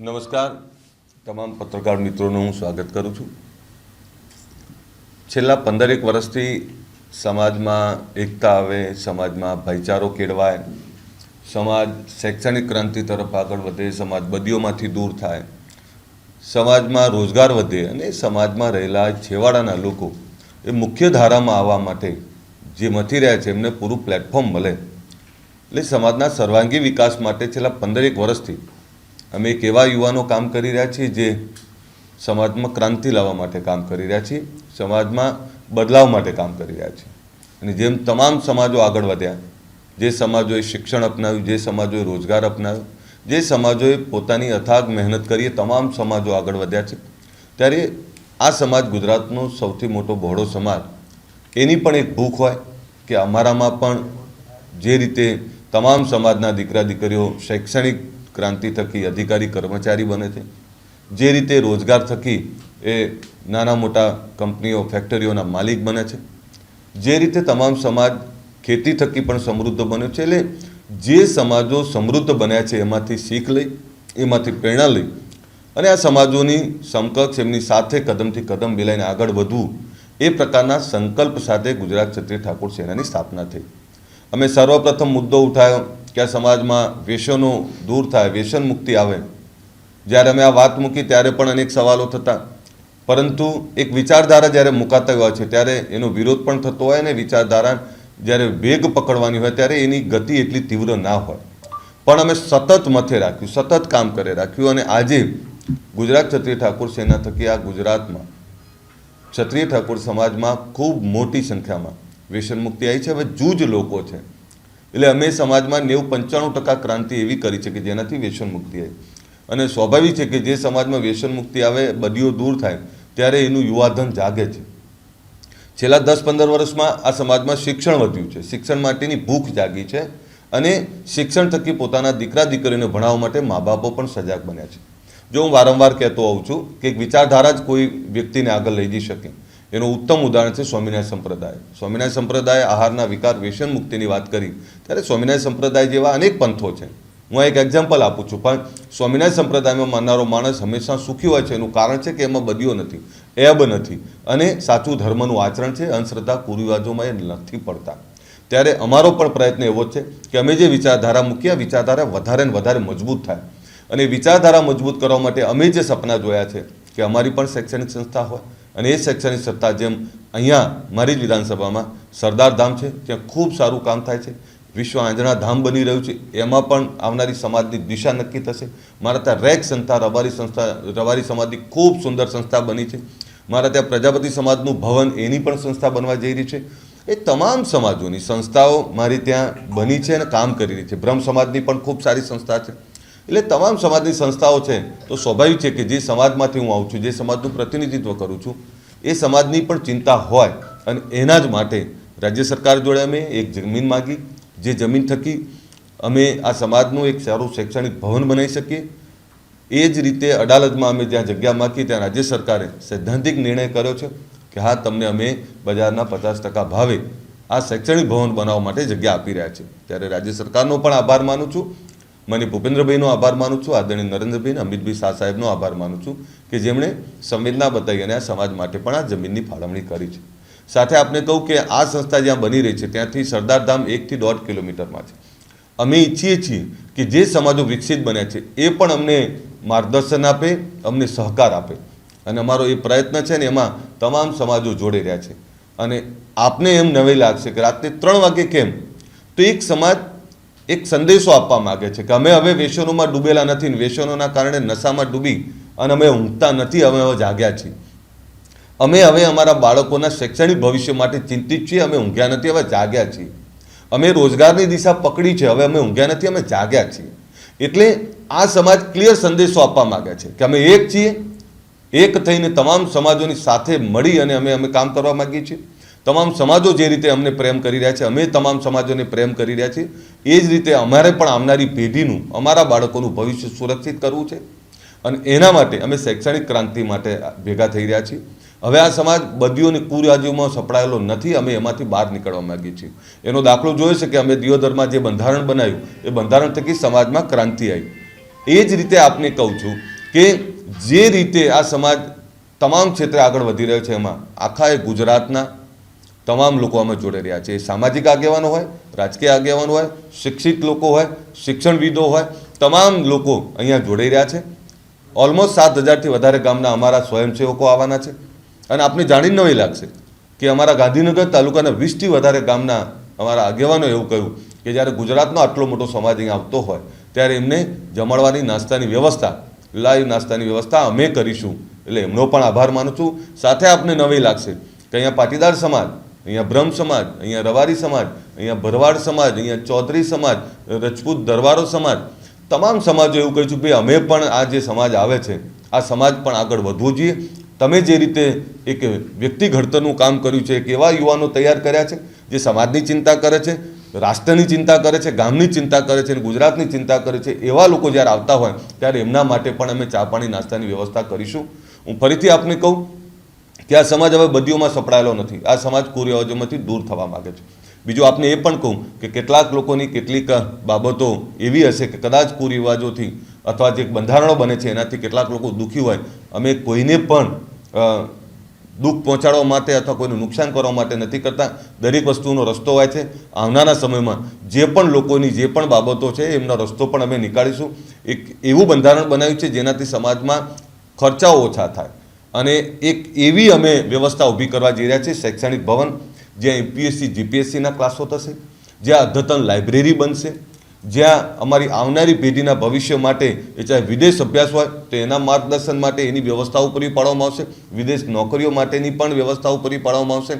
નમસ્કાર. તમામ પત્રકાર મિત્રોનું હું સ્વાગત કરું છું. છેલ્લા પંદરેક વર્ષથી સમાજમાં એકતા આવે, સમાજમાં ભાઈચારો કેળવાય, સમાજ શૈક્ષણિક ક્રાંતિ તરફ આગળ વધે, સમાજ બદીઓમાંથી દૂર થાય, સમાજમાં રોજગાર વધે અને સમાજમાં રહેલા છેવાડાના લોકો એ મુખ્ય ધારામાં આવવા માટે જે મથી રહ્યા છે, એમને પૂરું પ્લેટફોર્મ મળે. એટલે સમાજના સર્વાંગી વિકાસ માટે છેલ્લા પંદરેક વર્ષથી અમે એક એવા યુવાનો કામ કરી રહ્યા છીએ જે સમાજમાં ક્રાંતિ લાવવા માટે કામ કરી રહ્યા છીએ, સમાજમાં બદલાવ માટે કામ કરી રહ્યા છીએ. અને જેમ તમામ સમાજો આગળ વધ્યા, જે સમાજોએ શિક્ષણ અપનાવ્યું, જે સમાજોએ રોજગાર અપનાવ્યો, જે સમાજોએ પોતાની અથાગ મહેનત કરી તમામ સમાજો આગળ વધ્યા છે. ત્યારે આ સમાજ ગુજરાતનો સૌથી મોટો બહોળો સમાજ, એની પણ એક ભૂખ હોય કે અમારામાં પણ જે રીતે તમામ સમાજના દીકરા દીકરીઓ શૈક્ષણિક ક્રાંતિ થકી અધિકારી કર્મચારી બને છે. જે રીતે રોજગાર થકી એ નાના મોટા કંપનીઓ, ફેક્ટરીઓના માલિક બને છે. જે રીતે તમામ સમાજ ખેતી થકી પણ સમૃદ્ધ બન્યો છે. એટલે જે સમાજો સમૃદ્ધ બન્યા છે એમાંથી શીખ લઈ, એમાંથી પ્રેરણા લઈ અને આ સમાજોની સમકક્ષ એમની સાથે કદમથી કદમ મિલાઈને આગળ વધવું એ પ્રકારના સંકલ્પ સાથે ગુજરાત ક્ષત્રિય ઠાકોર સેનાની સ્થાપના થઈ. અમે સર્વપ્રથમ મુદ્દો ઉઠાવ્યો કે સમાજમાં વ્યસનો દૂર થાય વ્યસન મુક્તિ આવે. જ્યારે અમે આ વાત મૂકી ત્યારે પણ અનેક સવાલો થતા. પરંતુ એક વિચારધારા જ્યારે મુકાતા હોય છે, ત્યારે એનો વિરોધ પણ થતો હોય અને વિચારધારા જ્યારે વેગ પકડવાની હોય ત્યારે એની ગતિ એટલી તીવ્ર ના હોય. પણ અમે સતત મથે રાખ્યું, સતત કામ કરે રાખ્યું અને આજે ગુજરાત ક્ષત્રિય ઠાકોર સેના થકી આ ગુજરાતમાં ક્ષત્રિય ઠાકોર સમાજમાં ખૂબ મોટી સંખ્યામાં વ્યસન મુક્તિ આવી છે. હવે જૂજ લોકો છે. એટલે અમે સમાજમાં નેવું પંચાણું ટકા ક્રાંતિ એવી કરી છે કે જેનાથી વ્યસન આવી. અને સ્વાભાવિક છે કે જે સમાજમાં વ્યસન મુક્તિ આવે, બદીઓ દૂર થાય, ત્યારે એનું યુવાધન જાગે છે. છેલ્લા દસ પંદર વર્ષમાં આ સમાજમાં શિક્ષણ વધ્યું છે. શિક્ષણ માટેની ભૂખ જાગી છે અને શિક્ષણ થકી પોતાના દીકરા દીકરીને ભણાવવા માટે મા બાપો પણ સજાગ બન્યા છે. જો હું વારંવાર કહેતો હોઉં છું કે વિચારધારા જ કોઈ વ્યક્તિને આગળ લઈ જઈ શકે. એનું ઉત્તમ ઉદાહરણ છે સ્વામિનારાયણ સંપ્રદાય. સ્વામિનારાયણ સંપ્રદાય આહારના વિકાર વ્યસન મુક્તિની વાત કરી, ત્યારે સ્વામિનારાયણ સંપ્રદાય જેવા અનેક પંથો છે. હું એક એક્ઝામ્પલ આપું છું, પણ સ્વામિનારાયણ સંપ્રદાયમાં માનનારો માણસ હંમેશા સુખી હોય છે, એનું કારણ છે કે એમાં બદીઓ નથી, એબ નથી, અને સાચું ધર્મનું આચરણ છે, અંધશ્રદ્ધા, કુરિવાજોમાં એ નથી પડતા. ત્યારે અમારો પણ પ્રયત્ન એવો છે કે અમે જે વિચારધારા મૂક્યા વિચારધારા વધારે ને વધારે મજબૂત થાય. અને વિચારધારા મજબૂત કરવા માટે અમે જે સપના જોયા છે, કે અમારી પણ શૈક્ષણિક સંસ્થા હોય અને એ શૈક્ષણિક સત્તા જેમ અહીંયા મારી જ વિધાનસભામાં સરદાર ધામ છે, ત્યાં ખૂબ સારું કામ થાય છે. વિશ્વ આંજણા ધામ બની રહ્યું છે. એમાં પણ આવનારી સમાજની દિશા નક્કી થશે. મારા ત્યાં રેક સંસ્થા, રબારી સંસ્થા, રબારી સમાજની ખૂબ સુંદર સંસ્થા બની છે. મારા ત્યાં પ્રજાપતિ સમાજનું ભવન એની પણ સંસ્થા બનવા જઈ રહી છે. એ તમામ સમાજોની સંસ્થાઓ મારી ત્યાં બની છે અને કામ કરી રહી છે. બ્રહ્મ સમાજની પણ ખૂબ સારી સંસ્થા છે. એટલે તમામ સમાજની સંસ્થાઓ છે, તો સ્વાભાવિક છે કે જે સમાજમાંથી હું આવું છું, જે સમાજનું પ્રતિનિધિત્વ કરું છું, એ સમાજની પણ ચિંતા હોય અને એના જ માટે રાજ્ય સરકાર જોડે અમે એક જમીન માગી, જે જમીન થકી અમે આ સમાજનું એક સારું શૈક્ષણિક ભવન બનાવી શકીએ. એ જ રીતે અડાલતમાં અમે જ્યાં જગ્યા માગી, ત્યાં રાજ્ય સરકારે સૈદ્ધાંતિક નિર્ણય કર્યો છે કે હા, તમને અમે બજારના પચાસ ટકા ભાવે આ શૈક્ષણિક ભવન બનાવવા માટે જગ્યા આપી રહ્યા છે ત્યારે રાજ્ય સરકારનો પણ આભાર માનું છું મને ભૂપેન્દ્રભાઈનો આભાર માનું છું, આદરણીય નરેન્દ્રભાઈ અમિતભાઈ શાહ સાહેબનો આભાર માનું છું કે જેમણે સંવેદના બતાવી અને આ સમાજ માટે પણ આ જમીનની ફાળવણી કરી છે. સાથે આપને કહું કે આ સંસ્થા જ્યાં બની રહી છે, ત્યાંથી સરદાર ધામ એકથી દોઢ કિલોમીટરમાં છે. અમે ઈચ્છીએ છીએ કે જે સમાજો વિકસિત બન્યા છે, એ પણ અમને માર્ગદર્શન આપે, અમને સહકાર આપે. અને અમારો એ પ્રયત્ન છે ને એમાં તમામ સમાજો જોડે રહ્યા છે. અને આપને એમ નવી લાગશે કે રાત્રે ત્રણ વાગે કેમ? તો એક સમાજ એક સંદેશો આપવા માગે છે કે અમે હવે વ્યસનોમાં ડૂબેલા નથી વ્યસનોના કારણે નશામાં ડૂબી અને અમે ઊંઘતા નથી, અમે હવે જાગ્યા છીએ. અમે હવે અમારા બાળકોના શૈક્ષણિક ભવિષ્ય માટે ચિંતિત છીએ, અમે ઊંઘ્યા નથી, હવે જાગ્યા છીએ. અમે રોજગારની દિશા પકડી છે, હવે અમે ઊંઘ્યા નથી, અમે જાગ્યા છીએ. એટલે આ સમાજ ક્લિયર સંદેશો આપવા માગે છે કે અમે એક છીએ, એક થઈને તમામ સમાજોની સાથે મળી અને અમે અમે કામ કરવા માગીએ છીએ. તમામ સમાજો જે રીતે અમને પ્રેમ કરી રહ્યા છે, અમે તમામ સમાજોને પ્રેમ કરી રહ્યા છીએ. એ જ રીતે અમારે પણ આવનારી પેઢીનું, અમારા બાળકોનું ભવિષ્ય સુરક્ષિત કરવું છે. અને એના માટે અમે શૈક્ષણિક ક્રાંતિ માટે ભેગા થઈ રહ્યા છીએ. હવે આ સમાજ બદીઓની કુરાજીઓમાં સપડાયેલો નથી, અમે એમાંથી બહાર નીકળવા માંગીએ છીએ. એનો દાખલો જોયો છે કે અમે દિયોદરમાં જે બંધારણ બનાવ્યું, એ બંધારણ થકી સમાજમાં ક્રાંતિ આવી. એ જ રીતે આપને કહું છું કે જે રીતે આ સમાજ તમામ ક્ષેત્રે આગળ વધી રહ્યો છે, એમાં આખા એ ગુજરાતના તમામ લોકો અમે જોડે રહ્યા છે. એ સામાજિક આગેવાનો હોય, રાજકીય આગેવાનો હોય, શિક્ષિત લોકો હોય, શિક્ષણવિદો હોય, તમામ લોકો અહીંયા જોડાઈ રહ્યા છે. ઓલમોસ્ટ સાત હજારથી વધારે ગામના અમારા સ્વયંસેવકો આવવાના છે. અને આપને જાણીને નવી લાગશે કે અમારા ગાંધીનગર તાલુકાના વીસથી વધારે ગામના અમારા આગેવાનો એવું કહ્યું કે જ્યારે ગુજરાતનો આટલો મોટો સમાજ અહીંયા આવતો હોય, ત્યારે એમને જમણવાની નાસ્તાની વ્યવસ્થા, લાઈવ નાસ્તાની વ્યવસ્થા અમે કરીશું. એટલે એમનો પણ આભાર માનું છું. સાથે આપને નવી લાગશે કે અહીંયા પાટીદાર સમાજ અહીંયા બ્રહ્મ સમાજ, અહીંયા રવારી સમાજ, અહીંયા ભરવાડ સમાજ, અહીંયા ચૌધરી સમાજ, રજપૂત દરબારો સમાજ, તમામ સમાજો એવું કહે છે કે ભાઈ અમે પણ આ જે સમાજ આવે છે, આ સમાજ પણ આગળ વધવો જોઈએ. તમે જે રીતે એક વ્યક્તિ ઘડતરનું કામ કર્યું છે, એક એવા યુવાનો તૈયાર કર્યા છે, જે સમાજની ચિંતા કરે છે, રાષ્ટ્રની ચિંતા કરે છે, ગામની ચિંતા કરે છે અને ગુજરાતની ચિંતા કરે છે, એવા લોકો જ્યારે આવતા હોય, ત્યારે એમના માટે પણ અમે ચા પાણી નાસ્તાની વ્યવસ્થા કરીશું. હું ફરીથી આપને કહું કે આ સમાજ હવે બદીઓમાં સપડાયેલો નથી. આ સમાજ કુરિવાજોમાંથી દૂર થવા માગે છે. બીજું આપને એ પણ કહું કે કેટલાક લોકોની કેટલીક બાબતો એવી હશે કે કદાચ કુરિવાજોથી અથવા જે બંધારણો બને છે એનાથી કેટલાક લોકો દુઃખી હોય. અમે કોઈને પણ દુઃખ પહોંચાડવા માટે અથવા કોઈનું નુકસાન કરવા માટે નથી કરતા. દરેક વસ્તુનો રસ્તો હોય છે. આવનારા સમયમાં જે પણ લોકોની જે પણ બાબતો છે એમનો રસ્તો પણ અમે નીકાળીશું. એક એવું બંધારણ બનાવ્યું છે જેનાથી સમાજમાં ખર્ચાઓ ઓછા થાય. અને એક એવી અમે વ્યવસ્થા ઊભી કરવા જઈ રહ્યા છીએ, શૈક્ષણિક ભવન, જ્યાં એમપીએસસી જીપીએસસીના ક્લાસો થશે, જ્યાં અદ્યતન લાઇબ્રેરી બનશે, જ્યાં અમારી આવનારી પેઢીના ભવિષ્ય માટે, એ ચાહે વિદેશ અભ્યાસ હોય, તો એના માર્ગદર્શન માટે એની વ્યવસ્થાઓ પૂરી પાડવામાં આવશે, વિદેશ નોકરીઓ માટેની પણ વ્યવસ્થાઓ પૂરી પાડવામાં આવશે,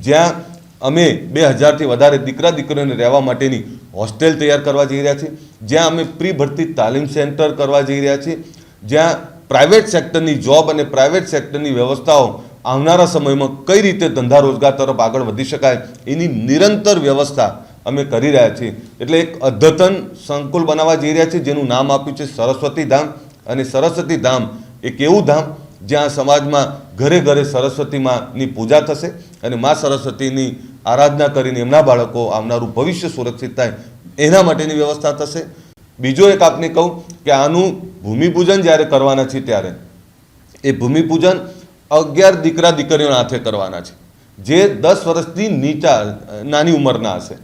જ્યાં અમે બે હજારથી વધારે દીકરા દીકરીઓને રહેવા માટેની હોસ્ટેલ તૈયાર કરવા જઈ રહ્યા છીએ, જ્યાં અમે પ્રી ભરતી તાલીમ સેન્ટર કરવા જઈ રહ્યા છીએ, જ્યાં પ્રાઇવેટ સેક્ટરની જોબ અને પ્રાઇવેટ સેક્ટરની વ્યવસ્થાઓ આવનારા સમયમાં કઈ રીતે ધંધા રોજગાર તરફ આગળ વધી શકાય, એની નિરંતર વ્યવસ્થા અમે કરી રહ્યા છીએ. એટલે એક અદ્યતન સંકુલ બનાવવા જઈ રહ્યા છીએ, જેનું નામ આપ્યું છે સરસ્વતી ધામ. અને સરસ્વતી ધામ એક એવું ધામ જ્યાં સમાજમાં ઘરે ઘરે સરસ્વતી માની પૂજા થશે અને મા સરસ્વતીની આરાધના કરીને એમના બાળકો આવનારું ભવિષ્ય સુરક્ષિત થાય, એના માટેની વ્યવસ્થા થશે. બીજો એક આપને કહું કે આનું ભૂમિપૂજન જ્યારે કરવાના છે ત્યારે, એ ભૂમિપૂજન અગિયાર દીકરા દીકરીઓના હાથે કરવાના છે. જે દસ વર્ષથી નીચા, નાની ઉંમરના હશે.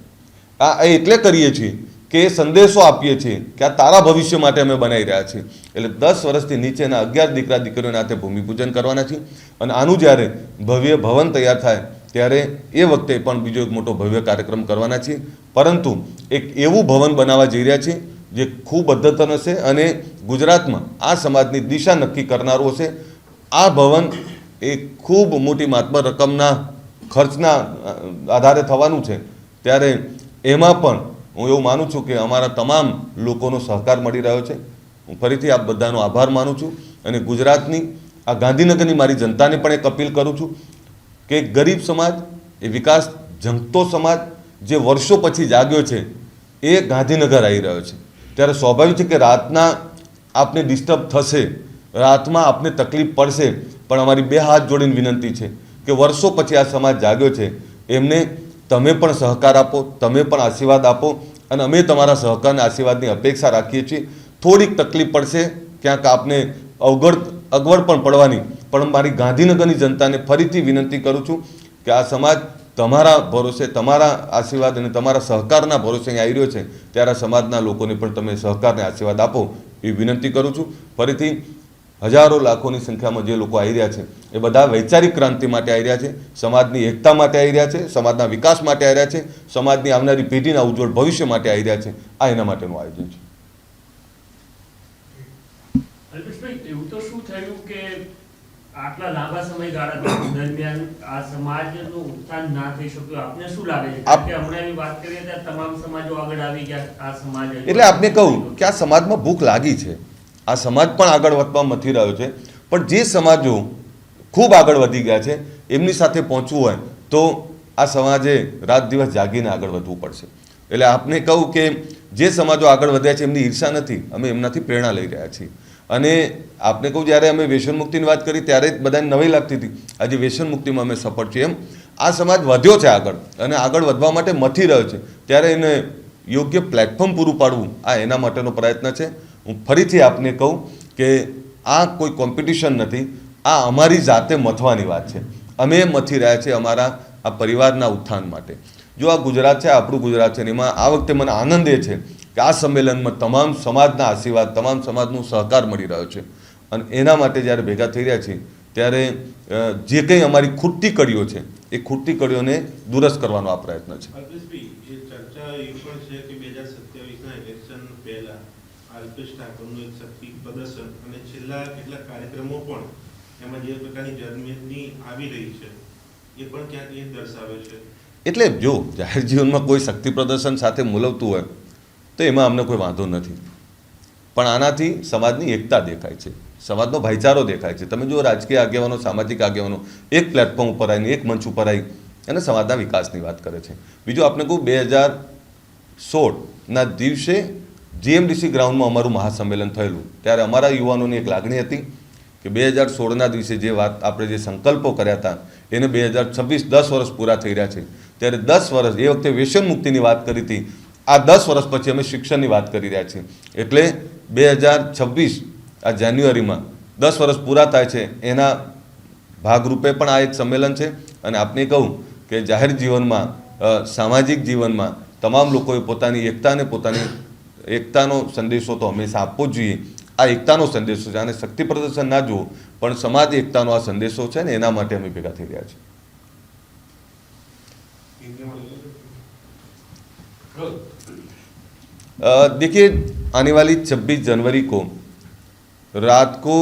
આ એટલે કરીએ છીએ કે સંદેશો આપીએ છીએ કે આ તારા ભવિષ્ય માટે અમે બનાવી રહ્યા છીએ. એટલે દસ વર્ષથી નીચેના અગિયાર દીકરા દીકરીઓના હાથે ભૂમિપૂજન કરવાના છે અને આનું જ્યારે ભવ્ય ભવન તૈયાર થાય, ત્યારે એ વખતે પણ બીજો એક મોટો ભવ્ય કાર્યક્રમ કરવાના છીએ. પરંતુ એક એવું ભવન બનાવવા જઈ રહ્યા છીએ જે ખૂબ અદ્યતન હશે અને ગુજરાતમાં આ સમાજની દિશા નક્કી કરનારું હશે. આ ભવન એ ખૂબ મોટી માત્ર રકમના ખર્ચના આધારે થવાનું છે. ત્યારે એમાં પણ હું એવું માનું છું કે અમારા તમામ લોકોનો સહકાર મળી રહ્યો છે. હું ફરીથી આપ બધાનો આભાર માનું છું અને ગુજરાતની, આ ગાંધીનગરની મારી જનતાને પણ એક અપીલ કરું છું કે ગરીબ સમાજ, એ વિકાસ જંગતો સમાજ જે વર્ષો પછી જાગ્યો છે, એ ગાંધીનગર આવી રહ્યો છે. ત્યારે સ્વાભાવિક છે કે રાતના આપને ડિસ્ટર્બ થશે, રાતમાં આપને તકલીફ પડશે, પણ અમારી બે હાથ જોડીને વિનંતી છે કે વર્ષો પછી આ સમાજ જાગ્યો છે. એમને તમે પણ સહકાર આપો, તમે પણ આશીર્વાદ આપો અને અમે તમારા સહકારને, આશીર્વાદની અપેક્ષા રાખીએ છીએ. થોડીક તકલીફ પડશે, ક્યાંક આપને અવગડ, અગવડ પણ પડવાની. પણ મારી ગાંધીનગરની જનતાને ફરીથી વિનંતી કરું છું કે આ સમાજ તમારા ભરોસે, તમારા આશીર્વાદ અને તમારા સહકારના ભરોસે અહીં આવી રહ્યો છે, ત્યારે સમાજના લોકોને પણ તમે સહકારને આશીર્વાદ આપો એ વિનંતી કરું છું. ફરીથી હજારો લાખોની સંખ્યામાં જે લોકો આવી રહ્યા છે, એ બધા વૈચારિક ક્રાંતિ માટે આવી રહ્યા છે, સમાજની એકતા માટે આવી રહ્યા છે, સમાજના વિકાસ માટે આવી રહ્યા છે, સમાજની આવનારી પેઢીના ઉજ્જવળ ભવિષ્ય માટે આવી રહ્યા છે. આ એના માટેનું આયોજન છે. એવું તો શું થયું કે આટલા લાંબા સમયગાળા દરમિયાન આ સમાજનું ઉત્થાન ના થઈ શક્યું? આપને શું લાગે છે? કે હમણાં એવી વાત કરીએ ત્યારે તમામ સમાજો આગળ આવી ગયા આ સમાજ એટલે આપને કહું કે આ સમાજમાં ભૂખ લાગી છે. આ સમાજ પણ આગળ વધવા મથી રહ્યો છે. પણ જે સમાજો ખૂબ આગળ વધી ગયા છે એમની સાથે પહોંચવું હોય તો આ સમાજે રાત દિવસ જાગીને આગળ વધવું પડશે. એટલે આપને કહું કે જે સમાજો આગળ વધ્યા છે એમની ઈર્ષા નથી. અમે એમનાથી પ્રેરણા લઈ રહ્યા છીએ. અને આપને કહું, જ્યારે અમે વ્યસન વાત કરી, ત્યારે જ બધાને નવી લાગતી હતી. આજે વ્યસન અમે સફળ છીએ. એમ આ સમાજ વધ્યો છે આગળ અને આગળ વધવા માટે મથી રહ્યો છે. ત્યારે એને યોગ્ય પ્લેટફોર્મ પૂરું પાડવું, આ એના માટેનો પ્રયત્ન છે. હું ફરીથી આપને કહું કે આ કોઈ કોમ્પિટિશન નથી, આ અમારી જાતે મથવાની વાત છે. અમે મથી રહ્યા છીએ અમારા, આ પરિવારના ઉત્થાન માટે. જો આ ગુજરાત છે આપણું ગુજરાત છે એમાં આ વખતે મને આનંદ એ છે કે આ સંમેલનમાં તમામ સમાજના આશીર્વાદ તમામ સમાજનો સહકાર મળી રહ્યો છે. અને એના માટે જ્યારે ભેગા થઈ રહ્યા છીએ ત્યારે જે કંઈ અમારી ખૂટતી કડીઓ છે એ ખૂટતી કડીઓને દુરસ્ત કરવાનો આ પ્રયત્ન છે. અલ્પેશ ઠાકોરનું એક શક્તિ પ્રદર્શન અને છેલ્લા કેટલાક કાર્યક્રમો પણ એમાં જે પ્રકારની જર્મની આવી રહી છે એ પણ ક્યાંક એ દર્શાવે છે. એટલે જો જાહેર જીવનમાં કોઈ શક્તિ પ્રદર્શન સાથે મૂલવતું હોય તો એમાં અમને કોઈ વાંધો નથી. પણ આનાથી સમાજની એકતા દેખાય છે. સમાજનો ભાઈચારો દેખાય છે. તમે જો રાજકીય આગેવાનો, સામાજિક આગેવાનો, એક પ્લેટફોર્મ ઉપર આવીને, એક મંચ ઉપર આવી અને સમાજના વિકાસની વાત કરે છે. બીજું આપણે કહું, બે હજાર સોળના દિવસે જીએમડીસી ગ્રાઉન્ડમાં અમારું મહાસંમેલન થયેલું. ત્યારે અમારા યુવાનોની એક લાગણી હતી કે બે હજાર સોળના દિવસે જે વાત આપણે જે સંકલ્પો કર્યા હતા, એને બે હજાર છવ્વીસ દસ વર્ષ પૂરા થઈ રહ્યા છે. ત્યારે દસ વર્ષ, એ વખતે વ્યસન મુક્તિની વાત કરી હતી. આ દસ વર્ષ પછી અમે શિક્ષણની વાત કરી રહ્યા છીએ. એટલે બે હજાર છવ્વીસ આ જાન્યુઆરીમાં દસ વર્ષ પૂરા થાય છે, એના ભાગરૂપે પણ આ એક સંમેલન છે. અને આપને કહું કે જાહેર જીવનમાં સામાજિક જીવનમાં તમામ લોકોએ પોતાની એકતાને પોતાની એકતાનો સંદેશો તો હંમેશા આપવો જ જોઈએ. આ એકતાનો સંદેશો છે. આને શક્તિ પ્રદર્શન ના જુઓ, પણ સમાજ એકતાનો આ સંદેશો છે ને એના માટે અમે ભેગા થઈ રહ્યા છીએ. देखिए, आने वाली 26 जनवरी को रात को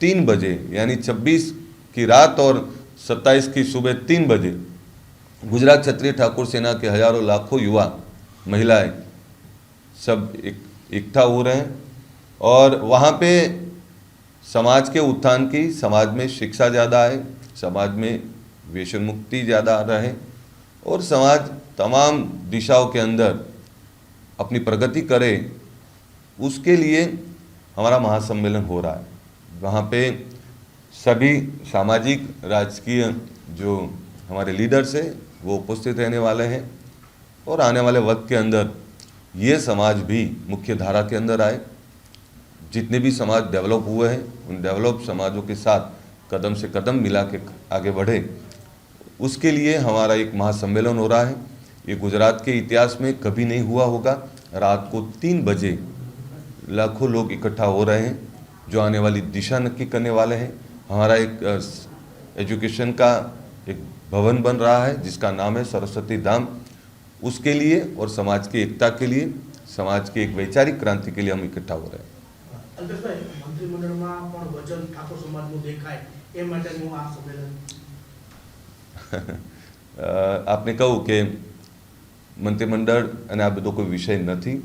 तीन बजे, यानी 26 की रात और 27 की सुबह तीन बजे, गुजरात क्षत्रिय ठाकुर सेना के हज़ारों लाखों युवा, महिलाएँ सब एक इकट्ठा हो रहे हैं और वहाँ पे समाज के उत्थान की, समाज में शिक्षा ज़्यादा आए, समाज में व्यसन मुक्ति ज़्यादा रहे और समाज तमाम दिशाओं के अंदर अपनी प्रगति करे, उसके लिए हमारा महासम्मेलन हो रहा है। वहाँ पे सभी सामाजिक, राजकीय जो हमारे लीडर्स हैं, वो उपस्थित रहने वाले हैं और आने वाले वक्त के अंदर ये समाज भी मुख्य धारा के अंदर आए। जितने भी समाज डेवलप हुए हैं, उन डेवलप समाजों के साथ कदम से कदम मिला के आगे बढ़े, उसके लिए हमारा एक महासम्मेलन हो रहा है। ये गुजरात के इतिहास में कभी नहीं हुआ होगा रात को तीन बजे लाखों लोग इकट्ठा हो रहे हैं जो आने वाली दिशा नक्की करने वाले हैं हमारा एक अ, स- एजुकेशन का एक भवन बन रहा है जिसका नाम है सरस्वती धाम उसके लिए और समाज की एकता के लिए समाज की एक वैचारिक क्रांति के लिए हम इकट्ठा हो रहे हैं અલ્પેશભાઈ મંત્રીમંડળમાં પણ વચન ઠાકોર સમાજનું દેખાય એ માટેનું આ સંમેલન અ, આપને કહું કે મંત્રીમંડળ અને આ બધો કોઈ વિષય નથી.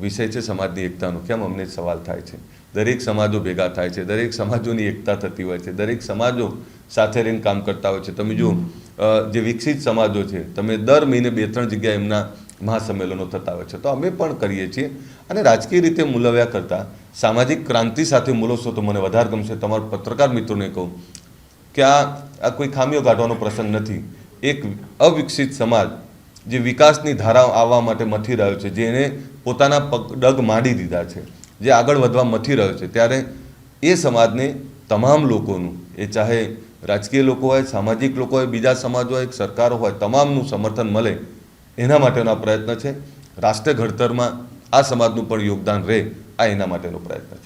વિષય છે સમાજની એકતાનો. કેમ? અમને સવાલ થાય છે. દરેક સમાજો ભેગા થાય છે. દરેક સમાજોની એકતા થતી હોય છે. દરેક સમાજો સાથે રહીને કામ કરતા હોય છે. તમે જો જે વિકસિત સમાજો છે, તમે દર મહિને બે ત્રણ જગ્યાએ એમના મહાસંમેલનો થતા હોય છે. તો અમે પણ કરીએ છીએ અને રાજકીય રીતે મૂલવ્યા કરતાં સામાજિક ક્રાંતિ સાથે મૂલવશો તો મને વધારે ગમશે. તમારા પત્રકાર મિત્રોને કહું કે આ આ કોઈ ખામીઓ કાઢવાનો પ્રસંગ નથી. એક અવિકસિત સમાજ જે વિકાસની ધારા આવવા માટે મથી રહ્યો છે, જેને પોતાના પગ, ડગ માંડી દીધા છે, જે આગળ વધવા મથી રહ્યો છે, ત્યારે એ સમાજને તમામ લોકોનું, એ ચાહે રાજકીય લોકો હોય, સામાજિક લોકો હોય, બીજા સમાજ હોય, સરકારો હોય, તમામનું સમર્થન મળે, એના માટેનો પ્રયત્ન છે. રાષ્ટ્ર ઘડતરમાં આ સમાજનું પણ યોગદાન રહે, આ એના માટેનો પ્રયત્ન છે.